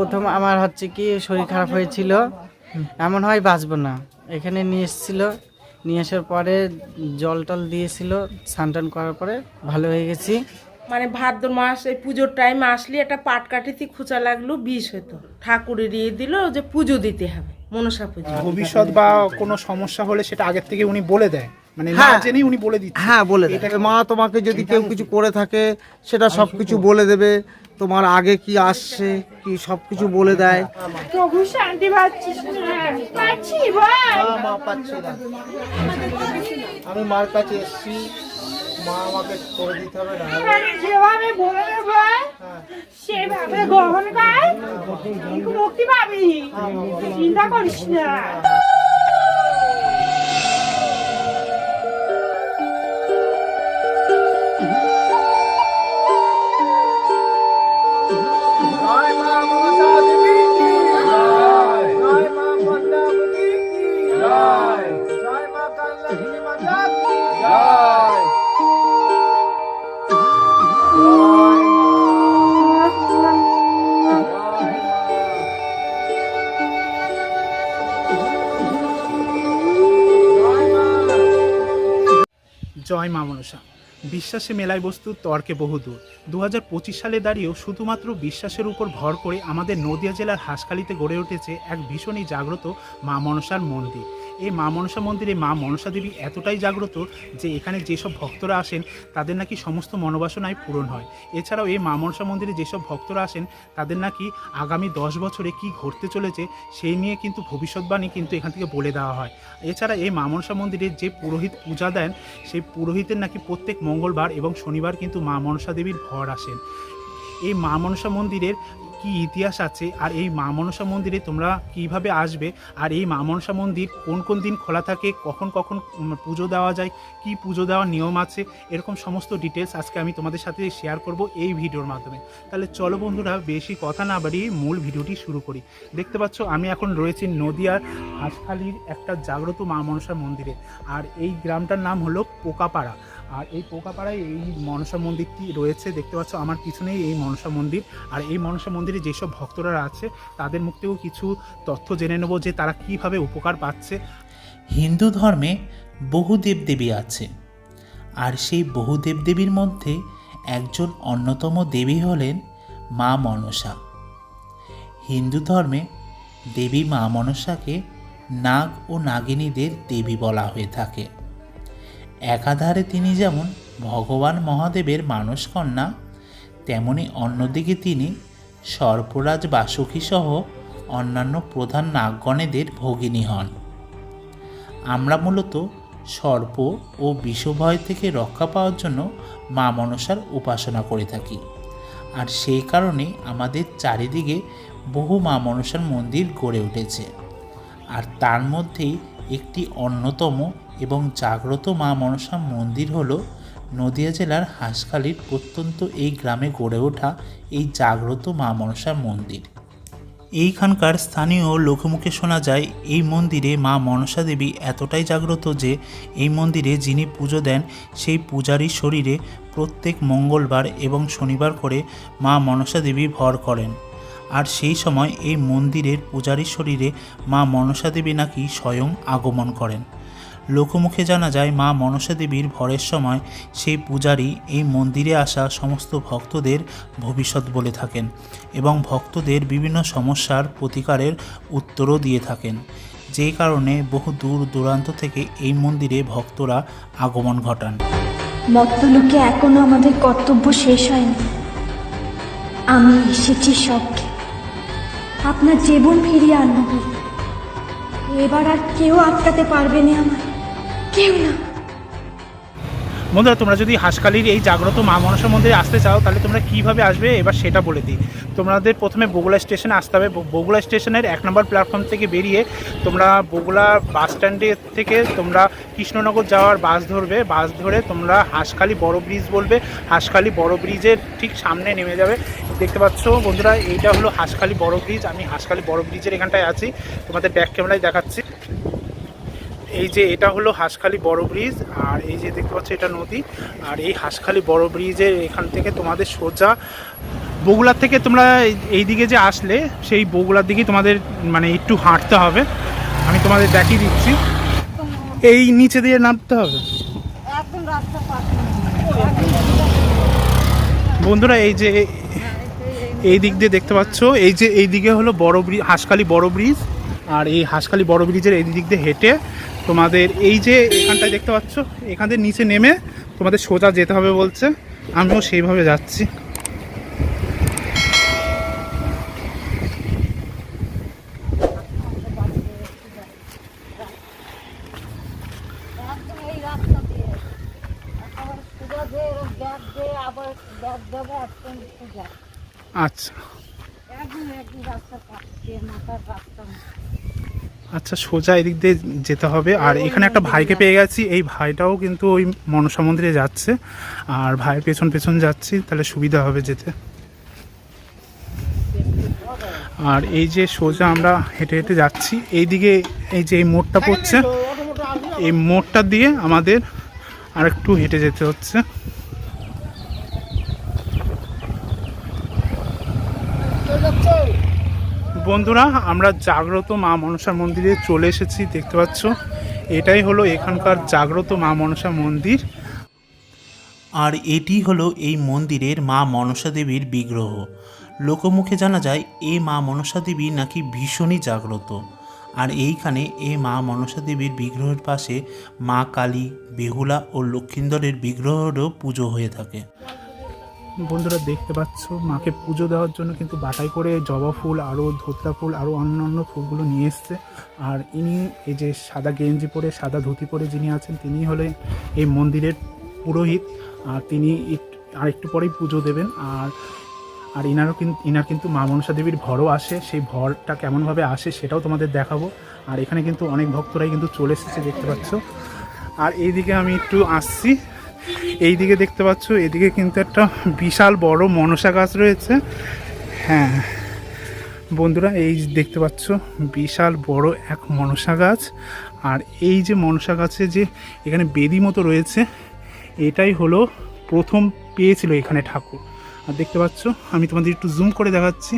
প্রথম আমার হচ্ছে কি শরীর খারাপ হয়েছিল। এমন হয় বাঁচবো না। এখানে নিয়ে এসেছিল। নিয়ে আসার পরে জল টল দিয়েছিল। স্নান টান করার পরে ভালো হয়ে গেছি। মানে ভাদ্র মাস এই পুজোর টাইম আসলে একটা পাট কাঠিতে খুঁচা লাগল বিষ হতো ঠাকুরের ইয়ে দিল যে পুজো দিতে হবে মনসা পুজো। ভবিষ্যৎ বা কোনো সমস্যা হলে সেটা আগের থেকে উনি বলে দেয়। মানে না হ্যাঁ। জেনেই উনি বলে হ্যাঁ বলে দেবে মা তোমাকে যদি কেউ কিছু করে থাকে সেটা সব কিছু বলে দেবে। তোমার আগে কি আসছে কি সব কিছু বলে দেয়? প্রভু শান্তি পাচ্ছি মা পাচ্ছি না। আমি মার কাছে এসেছি। মা আমাকে করে দিতে হবে না যেভাবে বলে। দেবো সেভাবে গ্রহণ কর। মুক্তি পাবি। চিন্তা করিস না। বিশ্বাসে মেলায় বস্তু তর্কে বহুদূর। দু হাজার পঁচিশ সালে দাঁড়িয়েও শুধুমাত্র বিশ্বাসের উপর ভর করে আমাদের নদিয়া জেলার হাঁসখালিতে গড়ে উঠেছে এক ভীষণই জাগ্রত মা মনসার মন্দির। এই মা মনসা মন্দিরে মা মনসা দেবী এতটাই জাগ্রত যে এখানে যেসব ভক্তরা আসেন, তাদের নাকি সমস্ত মনোবাসনায় পূরণ হয়। এছাড়াও এই মা মনসা মন্দিরে যেসব ভক্তরা আসেন, তাদের নাকি আগামী দশ বছরে কি ঘটতে চলেছে সেই নিয়ে কিন্তু ভবিষ্যৎবাণী কিন্তু এখান থেকে বলে দেওয়া হয়। এছাড়া এই মা মনসা মন্দিরে যে পুরোহিত পূজা দেন, সেই পুরোহিতের নাকি প্রত্যেক মঙ্গলবার এবং শনিবার কিন্তু মা মনসা দেবীর ভর আসেন। এই মা মনসা মন্দিরের কি ইতিহাস আছে আর এই মা মনসা মন্দিরে তোমরা কীভাবে আসবে আর এই মা মনসা মন্দির কোন কোন দিন খোলা থাকে, কখন কখন পুজো দেওয়া যায়, কি পুজো দেওয়ার নিয়ম আছে, এরকম সমস্ত ডিটেলস আজকে আমি তোমাদের সাথে শেয়ার করব এই ভিডিওর মাধ্যমে। তাহলে চলো বন্ধুরা, বেশি কথা না বাড়িয়ে মূল ভিডিওটি শুরু করি। দেখতে পাচ্ছ, আমি এখন রয়েছি নদিয়ার হাঁসখালির একটা জাগ্রত মা মনসা মন্দিরে। আর এই গ্রামটার নাম হলো পোকাপাড়া। আর এই পোকাপাড়ায় এই মনসা মন্দিরটি রয়েছে, দেখতে পাচ্ছ আমার পিছনেই এই মনসা মন্দির। আর এই মনসা মন্দিরে যেসব ভক্তরা আছে, তাদের মুখ কিছু তথ্য জেনে নেব যে তারা কীভাবে উপকার পাচ্ছে। হিন্দু ধর্মে বহু দেবদেবী আছে। আর সেই বহু দেবদেবীর মধ্যে একজন অন্যতম দেবী হলেন মা মনসা। হিন্দু ধর্মে দেবী মা মনসাকে নাগ ও নাগিনীদের দেবী বলা হয়ে থাকে। একাধারে তিনি যেমন ভগবান মহাদেবের মানসকন্যা তেমনি অন্যদিকে তিনি সর্পরাজ বাসুকী সহ অন্যান্য প্রধান নাগগণেদের ভগিনী হন। আমরা মূলত সর্প ও বিষভয় থেকে রক্ষা পাওয়ার জন্য মা মনসার উপাসনা করে থাকি। আর সেই কারণে আমাদের চারিদিকে বহু মা মনসার মন্দির গড়ে উঠেছে। আর তার মধ্যেই একটি অন্যতম এবং জাগ্রত মা মনসা মন্দির হলো নদিয়া জেলার হাঁসখালির প্রত্যন্ত এই গ্রামে গড়ে ওঠা এই জাগ্রত মা মনসা মন্দির। এইখানকার স্থানীয় লোকমুখে শোনা যায়, এই মন্দিরে মা মনসা দেবী এতটাই জাগ্রত যে এই মন্দিরে যিনি পুজো দেন, সেই পূজারীর শরীরে প্রত্যেক মঙ্গলবার এবং শনিবার করে মা মনসা দেবী ভর করেন। আর সেই সময় এই মন্দিরের পূজারীর শরীরে মা মনসা দেবী নাকি স্বয়ং আগমন করেন। লোকমুখে জানা যায়, মা মনসা দেবীর ভরের সময় সেই পূজারী এই মন্দিরে আসা সমস্ত ভক্তদের ভবিষ্যৎ বলে থাকেন এবং ভক্তদের বিভিন্ন সমস্যার প্রতিকারের উত্তরও দিয়ে থাকেন। যেই কারণে বহু দূর দূরান্ত থেকে এই মন্দিরে ভক্তরা আগমন ঘটান। মত্তলোকে এখনও আমাদের কর্তব্য শেষ হয়নি। আমি এসেছি সবকে। আপনার জীবন ফিরিয়ে আনব। এবার আর কেউ আটকাতে পারবে না আমার কেউ না। বন্ধুরা, তোমরা যদি হাঁসখালির এই জাগ্রত মা মনসা মন্দিরে আসতে চাও, তাহলে তোমরা কীভাবে আসবে? এবার সেটা বলে দিই। তোমাদের প্রথমে বগুলা স্টেশনে আসতে হবে। বগুলা স্টেশনের এক নম্বর প্ল্যাটফর্ম থেকে বেরিয়ে তোমরা বগুলা বাস স্ট্যান্ডে থেকে তোমরা কৃষ্ণনগর যাওয়ার বাস ধরবে। বাস ধরে তোমরা হাঁসখালি বড় ব্রিজ বলবে। হাঁসখালি বড় ব্রিজের ঠিক সামনে নেমে যাবে। দেখতে পাচ্ছ বন্ধুরা, এইটা হলো হাঁসখালি বড় ব্রিজ আমি হাঁসখালি বড় ব্রিজের এখানটায় আছি। তোমাদের ব্যাক ক্যামেরায় দেখাচ্ছি। এই যে এটা হলো হাঁসখালি বড় ব্রিজ আর এই যে দেখতে পাচ্ছ এটা নদী আর এই হাঁসখালি বড় ব্রিজের এখান থেকে তোমাদের সোজা বগুলার থেকে তোমরা এই- দিকে যে আসলে সেই বগুলার দিকেই তোমাদের মানে একটু হাঁটতে হবে। আমি তোমাদের দেখিয়ে দিচ্ছি। এই নিচে দিয়ে নামতে হবে। বন্ধুরা এই যে এই দিক দিয়ে দেখতে পাচ্ছ এই যে এই দিকে হলো বড় ব্রিজ হাঁসখালি বড় ব্রিজ আর এই হাঁসখালি বড় ব্রিজের এই দিক দিয়ে হেঁটে তোমাদের এই যে এখানটায় দেখতে পাচ্ছ, এখান থেকে নিচে নেমে তোমাদের সোজা যেতে হবে বলছে। আমিও সেইভাবে যাচ্ছি আচ্ছা আচ্ছা সোজা এদিক দিয়ে যেতে হবে। আর এখানে একটা ভাইকে পেয়ে গেছি। এই ভাইটাও কিন্তু ওই মনসা মন্দিরে যাচ্ছে। আর ভাইয়ের পেছন পেছন যাচ্ছি, তাহলে সুবিধা হবে যেতে। আর এই যে সোজা আমরা হেঁটে হেঁটে যাচ্ছি, এইদিকে এই যে এই মোড়টা পড়ছে, এই মোড়টা দিয়ে আমাদের আর একটু হেঁটে যেতে হচ্ছে। বন্ধুরা, আমরা জাগ্রত মা মনসা মন্দিরে চলে এসেছি, দেখতে পাচ্ছ? এটাই হলো এখানকার জাগ্রত মা মনসা মন্দির। আর এটি হলো এই মন্দিরের মা মনসা দেবীর বিগ্রহ। লোকমুখে জানা যায় এই মা মনসা দেবী নাকি ভীষণই জাগ্রত। আর এইখানে এ মা মনসা দেবীর বিগ্রহের পাশে মা কালী, বেহুলা ও লক্ষিন্দরের বিগ্রহেরও পুজো হয়ে থাকে। বন্ধুরা দেখতে পাচ্ছ, মাকে পুজো দেওয়ার জন্য কিন্তু বাটাই করে জবা ফুল আরও ধোত্রা ফুল আরও অন্যান্য ফুলগুলো নিয়ে এসছে। আর ইনি এই যে সাদা গেঞ্জি পরে, সাদা ধুতি পরে যিনি আছেন, তিনি হলে এই মন্দিরের পুরোহিত। আর তিনি আর একটু পরেই পুজো দেবেন। আর আর ইনারও কিন্তু ইনার কিন্তু মা মনসা দেবীর ভরও আসে, সেই ভরটা কেমনভাবে আসে সেটাও তোমাদের দেখাবো। আর এখানে কিন্তু অনেক ভক্তরাই কিন্তু চলে এসেছে, দেখতে পাচ্ছ। আর এইদিকে আমি একটু আসছি। এই দিকে দেখতে পাচ্ছ, এদিকে কিন্তু একটা বিশাল বড় মনসা গাছ রয়েছে। হ্যাঁ বন্ধুরা, এই দেখতে পাচ্ছ, বিশাল বড় এক মনসা গাছ। আর এই যে মনসা গাছে যে এখানে বেদি মতো রয়েছে, এটাই হলো প্রথম পেয়েছিল এখানে ঠাকুর। আর দেখতে পাচ্ছ, আমি তোমাদের একটু জুম করে দেখাচ্ছি।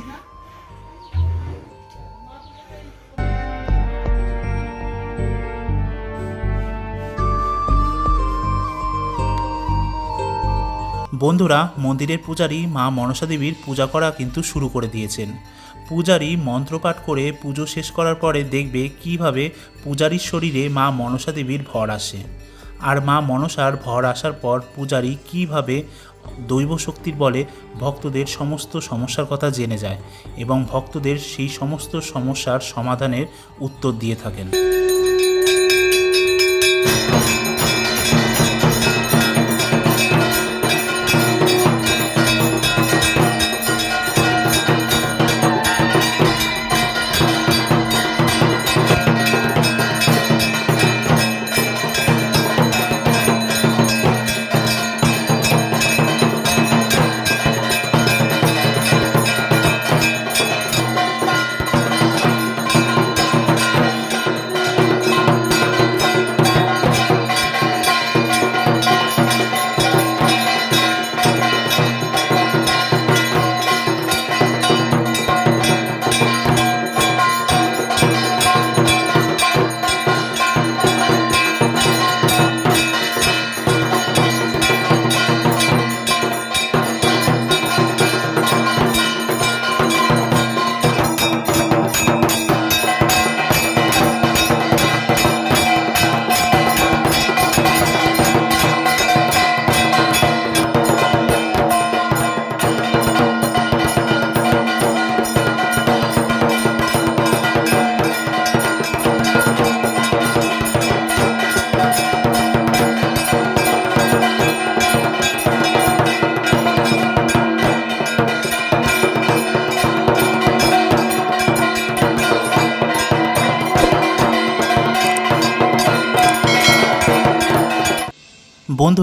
বন্ধুরা, মন্দিরের পূজারী মা মনসা দেবীর পূজা করা কিন্তু শুরু করে দিয়েছেন। পূজারী মন্ত্রপাঠ করে পুজো শেষ করার পরে দেখবে কীভাবে পূজারীর শরীরে মা মনসা দেবীর ভর আসে। আর মা মনসার ভর আসার পর পূজারী কীভাবে দৈব শক্তির বলে ভক্তদের সমস্ত সমস্যার কথা জেনে যায় এবং ভক্তদের সেই সমস্ত সমস্যার সমাধানের উত্তর দিয়ে থাকেন।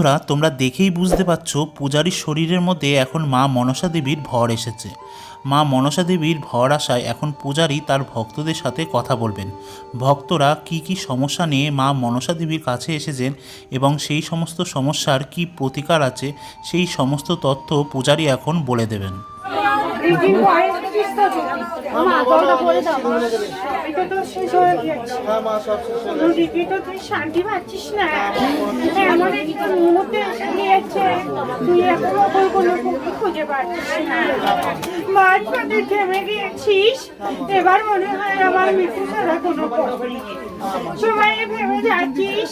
বন্ধুরা, তোমরা দেখেই বুঝতে পারছ, পূজারীর শরীরের মধ্যে এখন মা মনসা দেবীর ভর এসেছে। মা মনসা দেবীর ভর আসায় এখন পূজারী তার ভক্তদের সাথে কথা বলবেন। ভক্তরা কি কি সমস্যা নিয়ে মা মনসা দেবীর কাছে এসেছেন এবং সেই সমস্ত সমস্যার কি প্রতিকার আছে, সেই সমস্ত তথ্য পূজারী এখন বলে দেবেন। শান্তি পাচ্ছিস না থেমে গিয়েছিস এবার মনে হয় আমার মৃত্যু ছাড়া কোনো পথ নেই। সবাই ভেবে যাচ্ছিস?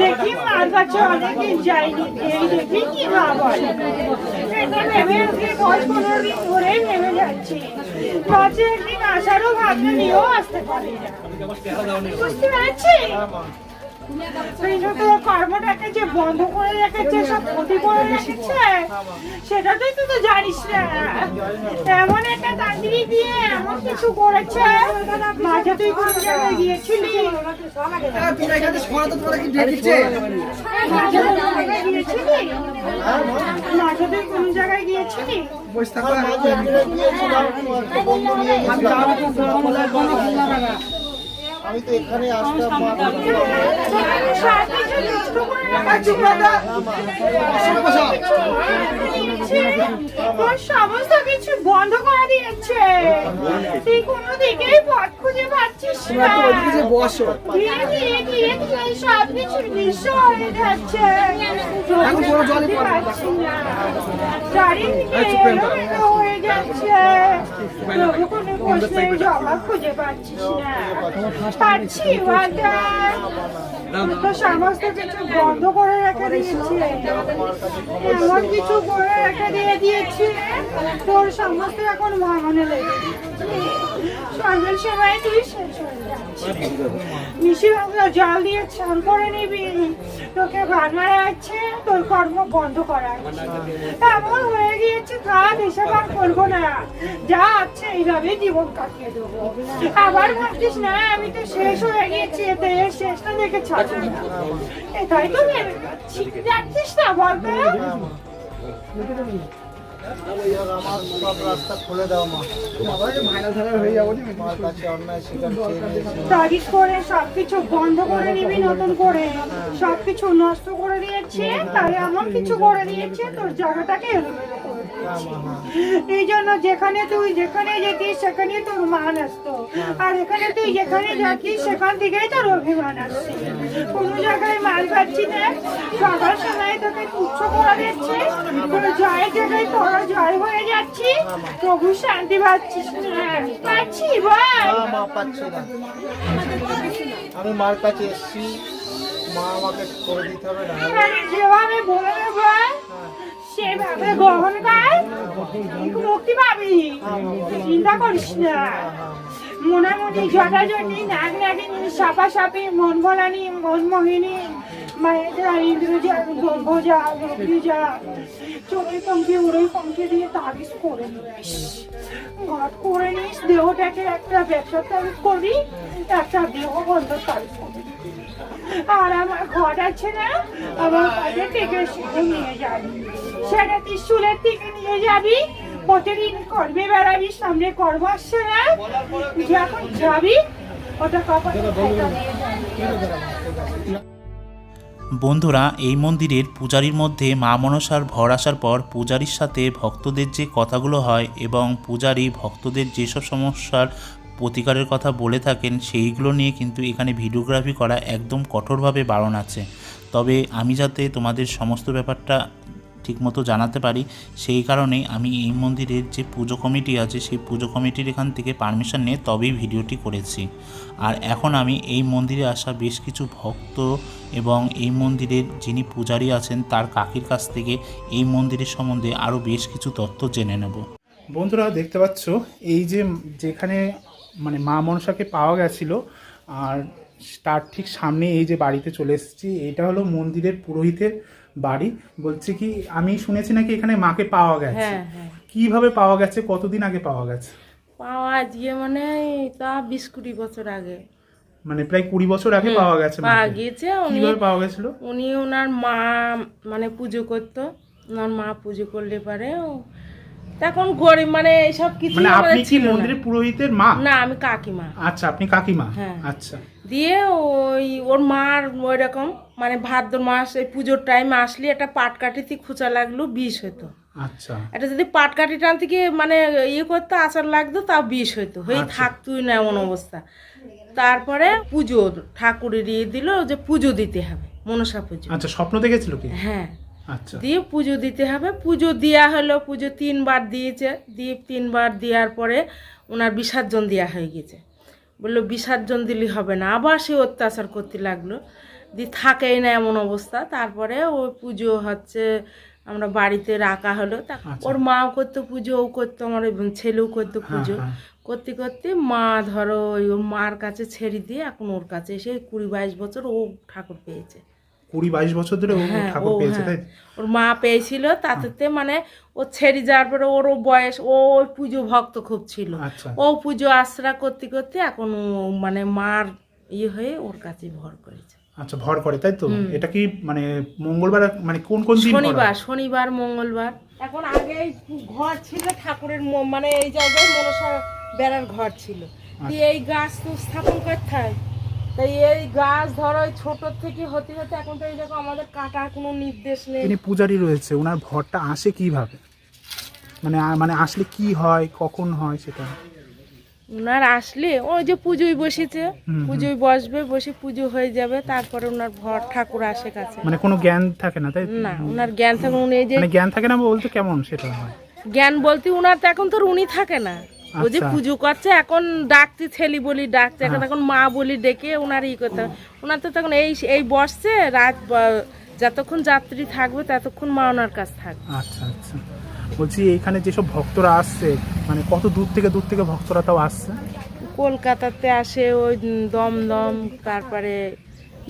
দেখি মার কাছে অনেকদিন যাইনি এই দেখি কি মা বলে আসতে পারি না। বুঝতে পারছিস? এই কর্মটাকে যে বন্ধ করে রেখেছে সব ক্ষতি করে রেখেছে সেটা তুই তুই তো জানিস না। এমন একটা তান্ত্রিক দিয়ে এমন কিছু করেছে মাঝে তুই কোন জায়গায় গিয়েছিলি? কোন জায়গায় গিয়েছিলি? মাঝে তুই কোন জায়গায় গিয়েছিলি আর মাঝে একদিন গিয়েছিলাম একটা বন্ধু নিয়ে গেছিলাম আমি তো এখানে আসতাম সমস্ত কিছু বন্ধ করে দিয়েছে তুই কোনো দিকেই পথ খুঁজে পাচ্ছিস না ধীরে ধীরে ধীরে ধীরে সব কিছু নিঃস্ব হয়ে যাচ্ছে। চারিদিকে হয়ে যাচ্ছে। সমস্ত কিছু বন্ধ করে রেখে দিয়েছি। এমন কিছু করে রেখে দিয়ে দিয়েছি। তোর সমস্ত এখন ভাঙনে লেগে সন্ধ্যের সময় তুই শেষ হয়ে ভাবনা জল দিয়ে স্নান করে নিবি। তোকে ভান মারা যাচ্ছে তোর কর্ম বন্ধ করা। এমন হয়ে গিয়েছে থাক এসব আর করব না। যা আছে এইভাবে জীবন কাটিয়ে দেবো। আবার ভাবছিস, না, আমি তো শেষ হয়ে গিয়েছি, এতে শেষটা দেখে ছাড়বো না। এটাই তো ভেবে যাচ্ছিস না বলতে আমার রাস্তা খুলে দাও কাছে অন্যায় চেয়ে তারিখ করে সবকিছু নতুন করে সবকিছু নষ্ট করে দিয়েছে, তাই আমার কিছু করে দিয়েছে, তোর জায়গাটাকে এলোমেলো। এই জন্য যেখানে তুই যেখানে যেতিস সেখানে তোর মান আসতো। আর এখানে তুই যেখানে যাচ্ছিস সেখান থেকেই তোর অভিমান আসছে। কোনো জায়গায় মাল পাচ্ছি না। সবার সময় তোকে তুচ্ছ করে দিচ্ছে। তোর জয়ের জায়গায় তোরা জয় হয়ে যাচ্ছি। প্রভু শান্তি পাচ্ছিস না। পাচ্ছি বল। মা পাচ্ছি না। আমি মার কাছে এসেছি। মা আমাকে করে দিতে হবে না যেভাবে বলে দেবো সেভাবে গ্রহণ কর। মুক্তি পাবি চিন্তা করিস না। মোটামুটি জটাজটি নাগ নাগিনী সাপা সাপি মন ভোলানি মন মোহিনী মায়েরা ইন্দ্রজা গম্ভজা লক্ষ্মীজা চোখে পঙ্কে উড়োই পঙ্কে দিয়ে করে নিস। ঘট করে নিস, দেহটাকে একটা ব্যবসা একটা দেহ বন্ধ করবি। আর আমার ঘর আছে না, আমার কাছে থেকে শিখে নিয়ে যাবি। থেকে নিয়ে যাবি, প্রতিদিন করবে বেড়াবি, সামনে আসছে না? যখন যাবি, ওটা কপালে বন্ধুরা, এই মন্দিরের পূজারীর মধ্যে মা মনসার ভর আসার পর পূজারীর সাথে ভক্তদের যে কথাগুলো হয় এবং পূজারী ভক্তদের যেসব সমস্যার প্রতিকারের কথা বলে থাকেন, সেইগুলো নিয়ে কিন্তু এখানে ভিডিওগ্রাফি করা একদম কঠোরভাবে বারণ আছে। তবে আমি যাতে তোমাদের সমস্ত ব্যাপারটা ঠিকমতো জানাতে পারি। সেই কারণেই আমি এই মন্দিরের যে পুজো কমিটি আছে, সেই পুজো কমিটির এখান থেকে পারমিশন নিয়ে তবেই ভিডিওটি করেছি। আর এখন আমি এই মন্দিরে আসা বেশ কিছু ভক্ত এবং এই মন্দিরের যিনি পূজারী আছেন, তার কাকির কাছ থেকে এই মন্দিরের সম্বন্ধে আরও বেশ কিছু তথ্য জেনে নেব। বন্ধুরা, দেখতে পাচ্ছ, এই যে যেখানে মানে মা মনসাকে পাওয়া গেছিল, আর তার ঠিক সামনে এই যে বাড়িতে চলে এসেছি, এটা হলো মন্দিরের পুরোহিতের বাড়ি। বলছে কি আমি শুনেছি নাকি এখানে মাকে পাওয়া গেছে। হ্যাঁ হ্যাঁ। কীভাবে পাওয়া গেছে? কতদিন আগে পাওয়া গেছে? পাওয়া গিয়ে মানে তা বিশ কুড়ি বছর আগে। মানে প্রায় কুড়ি বছর আগে পাওয়া গেছে পাওয়া। গিয়েছে উনি কীভাবে পাওয়া গেছিল? উনি ওনার মা মানে পুজো করতো। ওনার মা পুজো করলে পারে ও- তখন গরিব মানে এইসব কিছু মানে আপনি কি মন্দিরের পুরোহিতের মা? না আমি কাকিমা। আচ্ছা আপনি কাকিমা? হ্যাঁ। আচ্ছা। দিয়ে ওই ওর মার ওই রকম মানে ভাদ্র মাস এই পুজোর টাইমে আসলে একটা পাট কাঠিতে খোঁচা লাগল বিষ হতো আচ্ছা। এটা যদি পাটকাঠি টান থেকে মানে ইয়ে করতো আচার লাগতো তাও বিষ হইতো। হয়ে আচ্ছা। থাকতোই না এমন অবস্থা। তারপরে পুজো ঠাকুরের ইয়ে দিল যে পুজো দিতে হবে মনসা পুজো। আচ্ছা স্বপ্ন দেখেছিল কি? হ্যাঁ। আচ্ছা। দিয়ে পুজো দিতে হবে পুজো দেওয়া হলো পুজো তিনবার দিয়েছে। দিয়ে তিনবার দেওয়ার পরে ওনার বিসর্জন দেওয়া হয়ে গেছে। বলল বিসর্জন দিলে হবে না। আবার সে অত্যাচার করতে লাগল। দি থাকেই না এমন অবস্থা। তারপরে ও পুজো হচ্ছে আমরা বাড়িতে রাখা হলো। তা আচ্ছা। ওর মাও করতো পুজো ও করতো আমার ওই ছেলেও করতো পুজো। হ্যাঁ। করতে করতে মা ধরো ওই ওর মার কাছে ছেড়ে দিয়ে এখন ওর কাছে এসে কুড়ি বাইশ বছর ও ঠাকুর পেয়েছে। কুড়ি বাইশ বছর ধরে ও হ্যাঁ, ঠাকুর পেয়েছে হ্যাঁ। তাই ওর মা পেয়েছিল তাতে মানে ও ছেড়ে যাওয়ার পরে ওরও বয়স ও পুজো ভক্ত খুব ছিল। আচ্ছা। ও পুজো আশ্রা করতে করতে এখন ও মানে মার ইয়ে হয়ে ওর কাছে ভর করেছে। আচ্ছা ভর করে তাই তো? এটা কি মানে মঙ্গলবার মানে কোন কোন দিন শনিবার শনিবার মঙ্গলবার। এখন আগে ঘর ছিল ঠাকুরের ম- মানে এই জায়গায় মনসা বেড়ার ঘর ছিল। দিয়ে এই গাছ তো স্থাপন করতে হয়। তাই এই গাছ ধরো ওই ছোট থেকে হতে হতে এখন তো এই দেখো আমাদের কাটার কোনো নির্দেশ নেই। তিনি পূজারি রয়েছে ওনার ভরটা আসে কীভাবে? মানে মানে আসলে কি হয় কখন হয় সেটা? ওনার আসলে ওই যে পুজোয় বসেছে। পুজোয় বসবে বসে পুজো হয়ে যাবে তারপরে ওনার ঘর ঠাকুর আসে কাছে। মানে কোনো জ্ঞান থাকে না তাই? তো? না ওনার জ্ঞান থাকে উনি যে মানে জ্ঞান থাকে না বলতে কেমন সেটা হয়? জ্ঞান বলতে ওনার তো এখন তো আর উনি থাকে না। ও যে আচ্ছা। পুজো করছে এখন ডাকতে ছেলি বলি ডাকছে এখন এখন মা বলি ডেকে ওনার ই করতে। ওনার তো তখন এই এই বসছে রাত যতক্ষণ যাত্রী থাকবে ততক্ষণ মা ওনার কাছে থাকবে। আচ্ছা আচ্ছা। বলছি এইখানে যেসব ভক্তরা আসছে মানে কত দূর থেকে দূর থেকে ভক্তরা তাও আসছে? কলকাতাতে আসে ওই দমদম তারপরে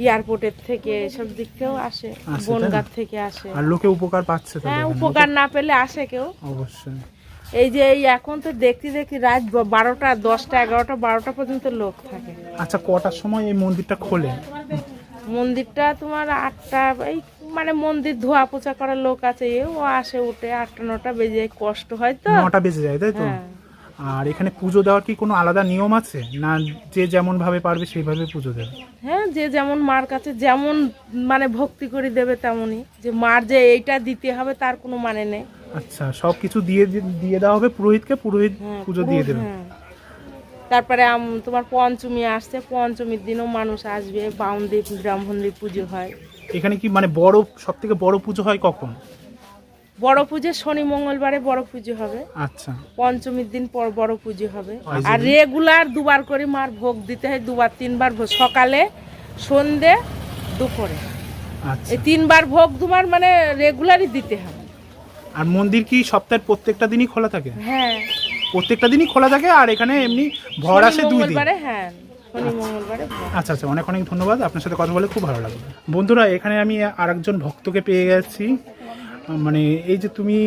এয়ারপোর্টের থেকে সব দিক থেকেও আসে আসে, বনগাঁ থেকে আসে। আর লোকে উপকার পাচ্ছে হ্যাঁ উপকার না পেলে আসে কেউ। অবশ্যই। এই যে এই এখন তো দেখতে দেখি রাত বারোটা দশটা এগারোটা বারোটা পর্যন্ত লোক থাকে। আচ্ছা কটার সময় এই মন্দিরটা খোলে মন্দিরটা তোমার আটটা এই মানে মন্দির ধোয়া পোছা করার লোক আছে ও আসে উঠে আটটা নটা বেজে যায়, কষ্ট হয় তো। নটা বেজে যায় তাই তো? হ্যাঁ। আর এখানে পুজো দেওয়ার কি কোনো আলাদা নিয়ম আছে? না যে যেমন ভাবে পারবে সেইভাবে পুজো দেবে? হ্যাঁ যে যেমন মার কাছে যেমন মানে ভক্তি করে দেবে তেমনই। যে মার যে এইটা দিতে হবে তার কোনো মানে নেই। আচ্ছা সব কিছু দিয়ে দিয়ে দেওয়া হবে পুরোহিতকে পুরোহিত হ্যাঁ, পুজো দিয়ে দেবে। হ্যাঁ। তারপরে তোমার পঞ্চমী আসছে পঞ্চমীর দিনও মানুষ আসবে বাউনদীপ ব্রাহ্মণদীপ পুজো হয়। এখানে কি মানে বড় সব থেকে বড় পুজো হয় কখন? বড় পুজো শনি মঙ্গলবারে বড় পুজো হবে। আচ্ছা। পঞ্চমীর দিন পর বড় পুজো হবে। আর আর রেগুলার দুবার করে মার ভোগ দিতে হয় দুবার তিনবার ভোগ। সকালে সন্ধে দুপুরে। আচ্ছা। এই তিনবার ভোগ দুবার মানে রেগুলারই দিতে হবে আর মন্দির কি সপ্তাহের প্রত্যেকটা দিনই খোলা থাকে? হ্যাঁ। প্রত্যেকটা দিনই খোলা থাকে আর এখানে এমনি ভর আসে দুই দিন? মঙ্গলবারে হ্যাঁ। শনি মঙ্গলবারে ভোগ। আচ্ছা আচ্ছা অনেক অনেক ধন্যবাদ। আপনার সাথে কথা বলে খুব ভালো লাগল। বন্ধুরা এখানে আমি আরেকজন ভক্তকে পেয়ে গেছি। মানে এই যে তুমি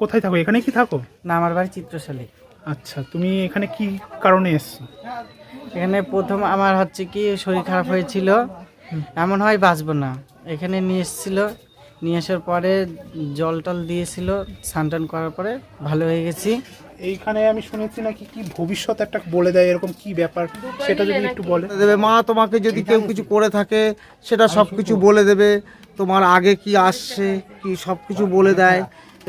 কোথায় থাকো? এখানে কি থাকো? না আমার বাড়ি চিত্রশালী। আচ্ছা তুমি এখানে কি কারণে এসছো? এখানে প্রথম আমার হচ্ছে কি শরীর খারাপ হয়েছিল। এমন হয় বাঁচবো না। এখানে নিয়ে এসেছিল। নিয়ে আসার পরে জল টল দিয়েছিল স্নান টান করার পরে ভালো হয়ে গেছি। এইখানে আমি শুনেছি নাকি কি ভবিষ্যৎ একটা বলে দেয় এরকম কি ব্যাপার? সেটা যদি একটু বলে। দেবে মা তোমাকে যদি কেউ কিছু করে থাকে সেটা সব কিছু বলে দেবে। তোমার আগে কি আসছে কি সব কিছু বলে দেয়।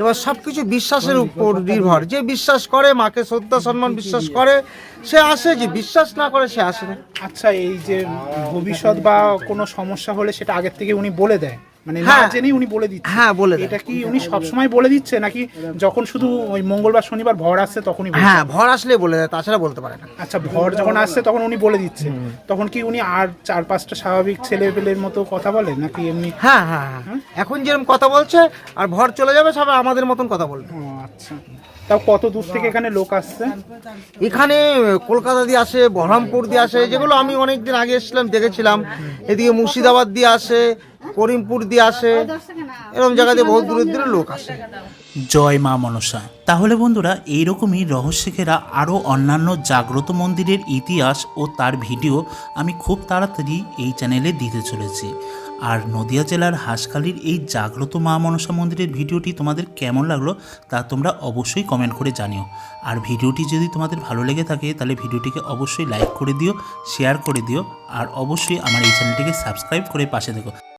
এবার সব কিছু বিশ্বাসের উপর নির্ভর। যে বিশ্বাস করে মাকে শ্রদ্ধা সম্মান বিশ্বাস করে সে আসে যে বিশ্বাস না করে সে আসে না। আচ্ছা এই যে ভবিষ্যৎ বা কোনো সমস্যা হলে সেটা আগের থেকে উনি বলে দেয়। মানে না হ্যাঁ। জেনেই উনি বলে দিচ্ছে। হ্যাঁ বলে এটা কি উনি সবসময় বলে দিচ্ছে নাকি যখন শুধু ওই মঙ্গলবার শনিবার ভর আসছে তখনই হ্যাঁ ভর আসলে বলে দেয় তাছাড়া বলতে পারে না। আচ্ছা ভর যখন আসছে তখন উনি বলে দিচ্ছে। তখন কি উনি আর চার পাঁচটা স্বাভাবিক ছেলে পেলের মতো কথা বলে নাকি এমনি? হ্যাঁ হ্যাঁ হ্যাঁ। এখন যেরকম কথা বলছে আর ভর চলে যাবে সবাই আমাদের মতন কথা বলবে। আচ্ছা। তাও কত দূর থেকে এখানে লোক আসছে? এখানে কলকাতা দিয়ে আসে বহরমপুর দিয়ে আসে যেগুলো আমি অনেকদিন আগে এসেছিলাম দেখেছিলাম। এদিকে মুর্শিদাবাদ দিয়ে আসে করিমপুর দিয়ে আসে এরকম জায়গা দিয়ে বহু দূরের দূরে লোক আসে। জয় মা মনসা। তাহলে বন্ধুরা এইরকমই রহস্যকেরা আরও অন্যান্য জাগ্রত মন্দিরের ইতিহাস ও তার ভিডিও আমি খুব তাড়াতাড়ি এই চ্যানেলে দিতে চলেছি। আর নদিয়া জেলার হাঁসখালির এই জাগ্রত মা মনসা মন্দিরের ভিডিওটি তোমাদের কেমন লাগল তা তোমরা অবশ্যই কমেন্ট করে জানিও। আর ভিডিওটি যদি তোমাদের ভালো লেগে থাকে তাহলে ভিডিওটিকে অবশ্যই লাইক করে দিও শেয়ার করে দিও, আর অবশ্যই আমার এই চ্যানেলটিকে সাবস্ক্রাইব করে পাশে দেখো